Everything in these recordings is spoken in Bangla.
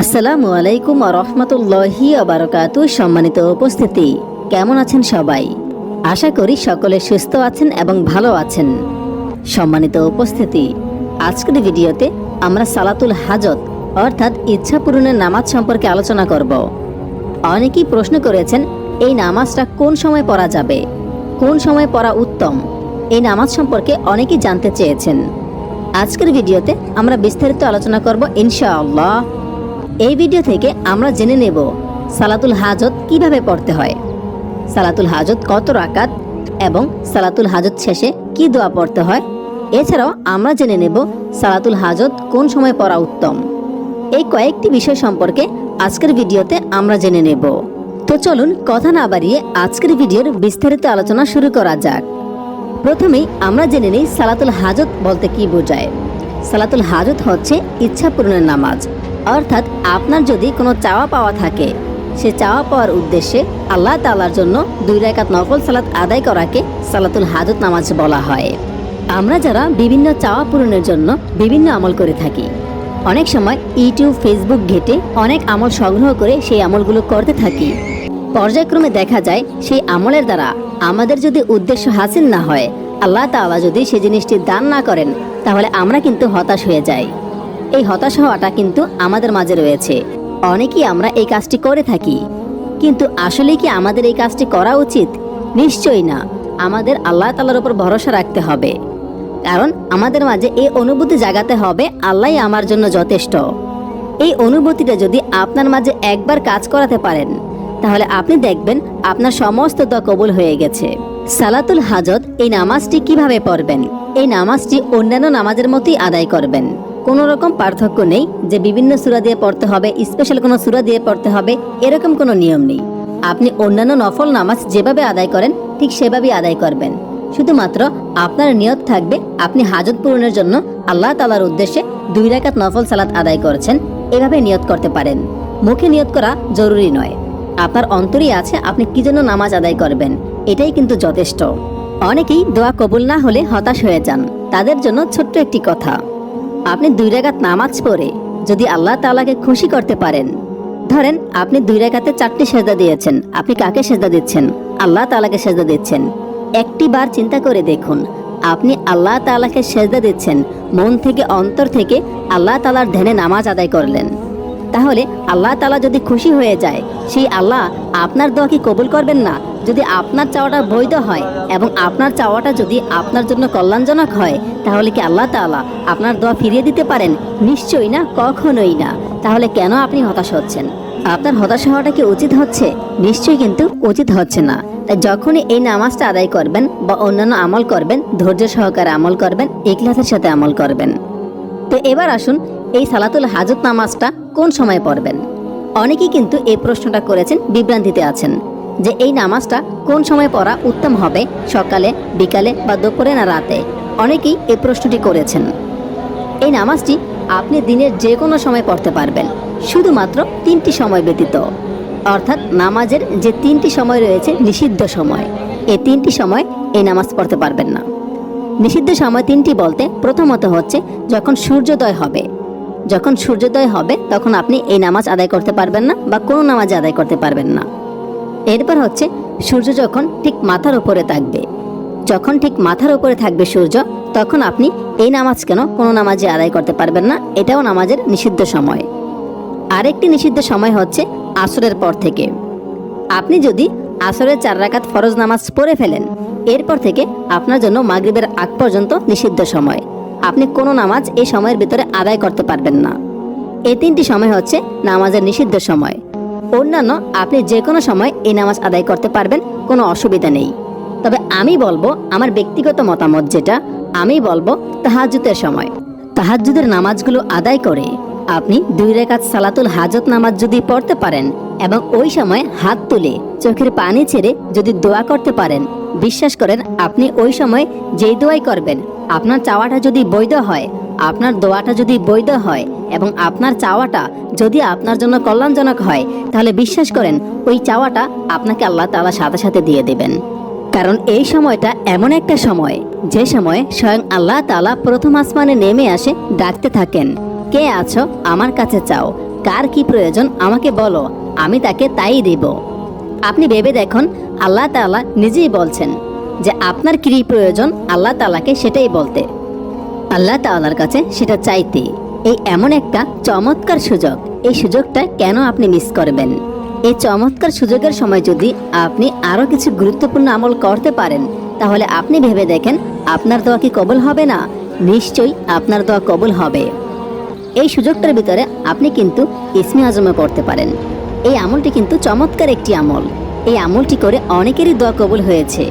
আসসালামু আলাইকুম রহমতুল্লাহি আবরকাতু সম্মানিত উপস্থিতি। কেমন আছেন সবাই? আশা করি সকলে সুস্থ আছেন এবং ভালো আছেন। সম্মানিত উপস্থিতি, আজকের ভিডিওতে আমরা সালাতুল হাজত, অর্থাৎ ইচ্ছা পূরণের নামাজ সম্পর্কে আলোচনা করব। অনেকেই প্রশ্ন করেছেন, এই নামাজটা কোন সময় পড়া যাবে? কোন সময় পড়া উত্তম? এই নামাজ সম্পর্কে অনেকেই জানতে চেয়েছেন। আজকের ভিডিওতে আমরা বিস্তারিত আলোচনা করব ইনশাআল্লাহ। এই ভিডিও থেকে আমরা জেনে নেব সালাতুল হাজত কীভাবে পড়তে হয়। সালাতুল হাজত কত রাকাত এবং সালাতুল হাজত শেষে কি দোয়া পড়তে হয়? এছাড়াও আমরা জেনে নেব সালাতুল হাজত কোন সময় পড়া উত্তম। এই কয়েকটি বিষয় সম্পর্কে আজকের ভিডিওতে আমরা জেনে নেব। তো চলুন কথা না বাড়িয়ে আজকের ভিডিওর বিস্তারিত আলোচনা শুরু করা যাক। প্রথমেই আমরা জেনে নিই সালাতুল হাজত বলতে কি বোঝায়। সালাতুল হাজত হচ্ছে ইচ্ছা পূরণের নামাজ। অর্থাৎ আপনার যদি কোনো চাওয়া পাওয়া থাকে, সে চাওয়া পাওয়ার উদ্দেশ্যে আল্লাহ তাআলার জন্য দুই রাকাত নফল সালাত আদায় করাকে সালাতুল হাজত নামাজ বলা হয়। আমরা যারা বিভিন্ন চাওয়া পূরণের জন্য বিভিন্ন আমল করে থাকি, অনেক সময় ইউটিউব, ফেসবুক ঘেটে অনেক আমল সংগ্রহ করে সেই আমলগুলো করতে থাকি। পর্যায়ক্রমে দেখা যায়, সেই আমলের দ্বারা আমাদের যদি উদ্দেশ্য হাসিল না হয়, আল্লাহ তাআলা যদি সে জিনিসটি দান না করেন, তাহলে আমরা কিন্তু হতাশ হয়ে যাই। এই হতাশ হওয়াটা কিন্তু আমাদের মাঝে রয়েছে। অনেকেই আমরা এই কাজটি করে থাকি। কিন্তু আসলে কি আমাদের এই কাজটি করা উচিত? নিশ্চয়ই না। আমাদের আল্লাহ তাআলার উপর ভরসা রাখতে হবে। কারণ আমাদের মাঝে এই অনুভূতি জাগাতে হবে, আল্লাহই আমার জন্য যথেষ্ট। এই অনুভূতিটা যদি আপনার মাঝে একবার কাজ করাতে পারেন, তাহলে আপনি দেখবেন আপনার সমস্ত দোয়া কবুল হয়ে গেছে। সালাতুল হাজত এই নামাজটি কীভাবে পড়বেন? এই নামাজটি অন্যান্য নামাজের মতোই আদায় করবেন। কোনো রকম পার্থক্য নেই যে বিভিন্ন সূরা দিয়ে পড়তে হবে স্পেশাল কোনো সূরা দিয়ে পড়তে হবে, এরকম কোনো নিয়ম নেই। আপনি অন্যান্য নফল নামাজ যেভাবে আদায় করেন, ঠিক সেভাবেই আদায় করবেন। শুধুমাত্র আপনার নিয়ত থাকবে, আপনি হাজত পূরণের জন্য আল্লাহ তালার উদ্দেশ্যে দুই রাকাত নফল সালাত আদায় করেছেন, এভাবে নিয়ত করতে পারেন। মুখে নিয়ত করা জরুরি নয়। আপনার অন্তরই আছে, আপনি কি জন্য নামাজ আদায় করবেন, এটাই কিন্তু যথেষ্ট। অনেকেই দোয়া কবুল না হলে হতাশ হয়ে যান, তাদের জন্য ছোট্ট একটি কথা। আপনি দুই রেগাত নামাজ পড়ে যদি আল্লাহ তালাকে খুশি করতে পারেন। ধরেন, আপনি দুই রেগাতে চারটি সেজদা দিয়েছেন। আপনি কাকে সেজদা দিচ্ছেন? আল্লাহ তালাকে সেজদা দিচ্ছেন। একটি বার চিন্তা করে দেখুন, আপনি আল্লাহ তালাকে সেজদা দিচ্ছেন, মন থেকে, অন্তর থেকে আল্লাহ তালার ধ্যানে নামাজ আদায় করলেন। তাহলে আল্লাহ তাআলা যদি খুশি হয়ে যায়, সেই আল্লাহ আপনার দোয়া কি কবুল করবেন না। যদি আপনার চাওয়াটা বৈধ হয় এবং আপনার চাওয়াটা যদি আপনার জন্য কল্যাণজনক হয়, তাহলে কি আল্লাহ তাআলা আপনার দোয়া ফিরিয়ে দিতে পারেন? নিশ্চয়ই না, কখনোই না। তাহলে কেন আপনি হতাশ হচ্ছেন? আপনার হতাশ হওয়াটা কি উচিত হচ্ছে? নিশ্চয়ই কিন্তু উচিত হচ্ছে না। তাই যখনই এই নামাজটা আদায় করবেন বা অন্যান্য আমল করবেন, ধৈর্য সহকারে আমল করবেন, ইখলাসের সাথে আমল করবেন। তো এবার আসুন এই সালাতুল হাজত নামাজটা কোন সময় পড়বেন? অনেকেই কিন্তু এই প্রশ্নটা করেছেন, বিভ্রান্তিতে আছেন যে এই নামাজটা কোন সময় পড়া উত্তম হবে, সকালে, বিকালে বা দুপুরে না রাতে? অনেকেই এই প্রশ্নটি করেছেন। এই নামাজটি আপনি দিনের যে কোনো সময় পড়তে পারবেন, শুধুমাত্র তিনটি সময় ব্যতীত। অর্থাৎ নামাজের যে তিনটি সময় রয়েছে, নিষিদ্ধ সময়, এই তিনটি সময় এই নামাজ পড়তে পারবেন না। নিষিদ্ধ সময় তিনটি বলতে প্রথমত হচ্ছে যখন সূর্যোদয় হবে। যখন সূর্যোদয় হবে, তখন আপনি এই নামাজ আদায় করতে পারবেন না বা কোনো নামাজ আদায় করতে পারবেন না। এরপর হচ্ছে, সূর্য যখন ঠিক মাথার উপরে থাকবে, যখন ঠিক মাথার উপরে থাকবে সূর্য, তখন আপনি এই নামাজ কেন কোনো নামাজে আদায় করতে পারবেন না? এটাও নামাজের নিষিদ্ধ সময়। আরেকটি নিষিদ্ধ সময় হচ্ছে আসরের পর থেকে। আপনি যদি আসরের চার রাকাত ফরজ নামাজ পড়ে ফেলেন, এরপর থেকে আপনার জন্য মাগরিবের আগ পর্যন্ত নিষিদ্ধ সময়। আপনি কোনো নামাজ এই সময়ের ভিতরে আদায় করতে পারবেন না। এই তিনটি সময় হচ্ছে নামাজের নিষিদ্ধ সময়। অন্যান্য, আপনি যে কোনো সময় এই নামাজ আদায় করতে পারবেন, কোনো অসুবিধা নেই। তবে আমি বলব, আমার ব্যক্তিগত মতামত যেটা, আমি বলব তাহাজুতের সময়। তাহাজুদের নামাজগুলো আদায় করে আপনি দুই রেখাত সালাতুল হাজত নামাজ যদি পড়তে পারেন এবং ওই সময় হাত তুলে চোখের পানি ছেড়ে যদি দোয়া করতে পারেন বিশ্বাস করেন, আপনি ওই সময় যেই দোয়াই করবেন, আপনার চাওয়াটা যদি বৈধ হয়, আপনার দোয়াটা যদি বৈধ হয় এবং আপনার চাওয়াটা যদি আপনার জন্য কল্যাণজনক হয়, তাহলে বিশ্বাস করেন, ওই চাওয়াটা আপনাকে আল্লাহ তালা সাথে সাথে দিয়ে দেবেন। কারণ এই সময়টা এমন একটা সময়, যে সময় স্বয়ং আল্লাহ তালা প্রথম আসমানে নেমে আসে ডাকতে থাকেন, কে আছো? আমার কাছে চাও। কার কি প্রয়োজন? আমাকে বলো। আমি তাকে তাই দেব। আপনি ভেবে দেখুন, আল্লাহ তাআলা নিজেই বলছেন যে আপনার কি প্রয়োজন, আল্লাহ তালাকে সেটাই বলতে। আল্লাহ তাআলার কাছে সেটা চাইতে। এই এমন একটা চমৎকার সুযোগ। এই সুযোগটা কেন আপনি মিস করবেন? এই চমৎকার সুযোগের সময় যদি আপনি আরও কিছু গুরুত্বপূর্ণ আমল করতে পারেন, তাহলে আপনি ভেবে দেখেন, আপনার দোয়া কি কবল হবে না? নিশ্চয়ই আপনার দোয়া কবুল হবে। এই সুযোগটার ভিতরে আপনি কিন্তু ইসমি আজমে পড়তে পারেন। এই আমলটি কিন্তু চমৎকার একটি আমল। এই আমলটি করে অনেকেরই দোয়া কবুল হয়েছে।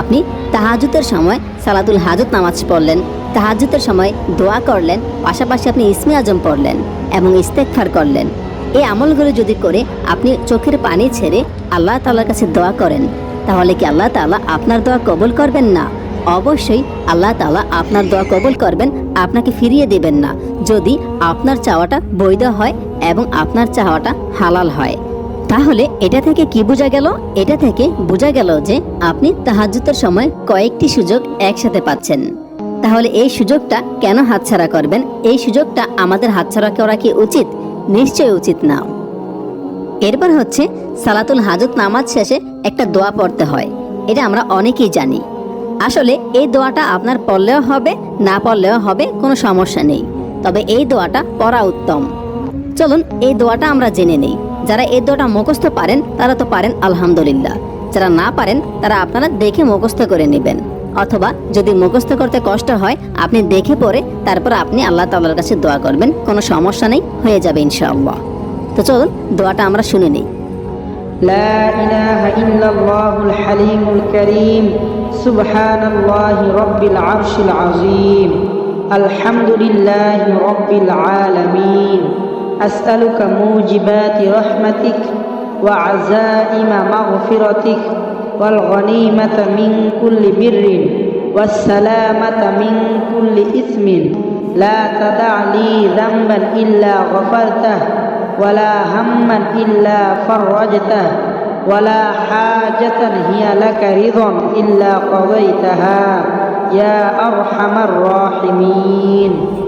আপনি তাহাজুতের সময় সালাদুল হাজত নামাজ পড়লেন তাহাজুতের সময় দোয়া করলেন, পাশাপাশি আপনি ইসমি আজম পড়লেন এবং ইস্তেকফার করলেন। এই আমলগুলো যদি করে আপনি চোখের পানি ছেড়ে আল্লাহ তাআলার কাছে দোয়া করেন, তাহলে কি আল্লাহ তাআলা আপনার দোয়া কবুল করবেন না? অবশ্যই আল্লাহ তাআলা আপনার দোয়া কবুল করবেন, আপনাকে ফিরিয়ে দেবেন না। যদি আপনার চাওয়াটা বৈধ হয় এবং আপনার চাওয়াটা হালাল হয়। তাহলে এটা থেকে কি বোঝা গেল? এটা থেকে বোঝা গেল যে আপনি তাহাজ্জুদের সময় কয়েকটি সুযোগ একসাথে পাচ্ছেন। তাহলে এই সুযোগটা কেন হাতছাড়া করবেন? এই সুযোগটা আমাদের হাতছাড়া করা কি উচিত? নিশ্চয় উচিত না। এরপর হচ্ছে সালাতুল হাজত নামাজ শেষে একটা দোয়া পড়তে হয়। এটা আমরা অনেকেই জানি। আসলে এই দোয়াটা আপনার পড়লেও হবে, না পড়লেও হবে, কোনো সমস্যা নেই। তবে এই দোয়াটা পড়া উত্তম। চলুন এই দোয়াটা আমরা জেনে নেই যারা এই দোয়াটা মুখস্থ পারেন তারা তো পারেন আলহামদুলিল্লাহ যারা না পারেন তারা আপনারা দেখে মুখস্থ করে নেবেন অথবা যদি মুখস্থ করতে কষ্ট হয় আপনি দেখে পড়ে তারপর আপনি আল্লাহ তাআলার কাছে দোয়া করবেন কোনো সমস্যা নেই হয়ে যাবে ইনশাআল্লাহ তো চলুন দোয়াটা আমরা শুনে নিই لا إله إلا الله الحليم الكريم سبحان الله رب العرش العظيم الحمد لله رب العالمين أسألك موجبات رحمتك وعزائم مغفرتك والغنيمة من كل بر والسلامة من كل إثم. لا تدع لي ذنبا إلا غفرته ولا هما إلا فرجته ولا حاجة هي لك رضا إلا قضيتها.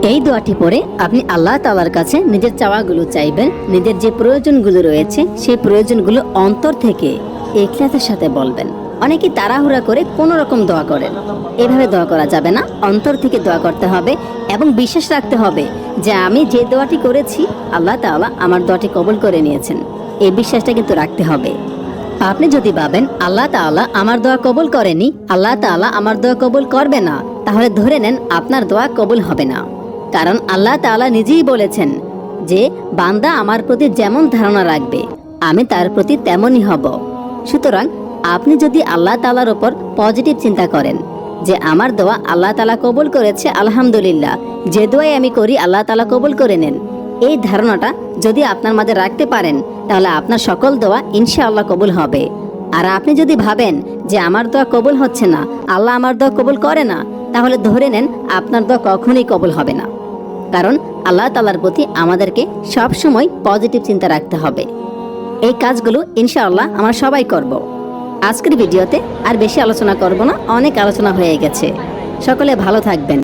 এই দোয়াটি পরে আপনি আল্লাহ তাআলার কাছে নিজের চাওয়াগুলো চাইবেন, নিজের যে প্রয়োজনগুলো রয়েছে সেই প্রয়োজনগুলো অন্তর থেকে ইখলাসের সাথে বলবেন। অনেকে তাড়াহুড়া করে কোনো রকম দোয়া করেন। এভাবে দোয়া করা যাবে না, অন্তর থেকে দোয়া করতে হবে এবং বিশ্বাস রাখতে হবে যে আমি যে দোয়াটি করেছি, আল্লাহ তাআলা আমার দোয়াটি কবুল করে নিয়েছেন। এই বিশ্বাসটা কিন্তু রাখতে হবে। আপনি যদি ভাবেন আল্লাহ তাআলা আমার দোয়া কবুল করেনি, আল্লাহ তাআলা আমার দোয়া কবুল করবে না, তাহলে ধরে নেন আপনার দোয়া কবুল হবে না। কারণ আল্লাহ তাআলা নিজেই বলেছেন যে, বান্দা আমার প্রতি যেমন ধারণা রাখবে, আমি তার প্রতি তেমনই হব। সুতরাং আপনি যদি আল্লাহ তালার ওপর পজিটিভ চিন্তা করেন যে, আমার দোয়া আল্লাহ তালা কবুল করেছে, আলহামদুলিল্লাহ, যে দোয়াই আমি করি, আল্লাহ তাআলা কবুল করে নেন। এই ধারণাটা যদি আপনার মাঝে রাখতে পারেন, তাহলে আপনার সকল দোয়া ইনশাআল্লাহ কবুল হবে। আর আপনি যদি ভাবেন যে আমার দোয়া কবুল হচ্ছে না, আল্লাহ আমার দোয়া কবুল করে না, তাহলে ধরে নেন আপনার দোয়া কখনোই কবুল হবে না। কারণ আল্লাহ তালার প্রতি আমাদেরকে সব সময় পজিটিভ চিন্তা রাখতে হবে। এই কাজগুলো ইনশাআল্লাহ আমরা সবাই করব। আজকের ভিডিওতে আর বেশি আলোচনা করব না, অনেক আলোচনা হয়ে গেছে। সকলে ভালো থাকবেন।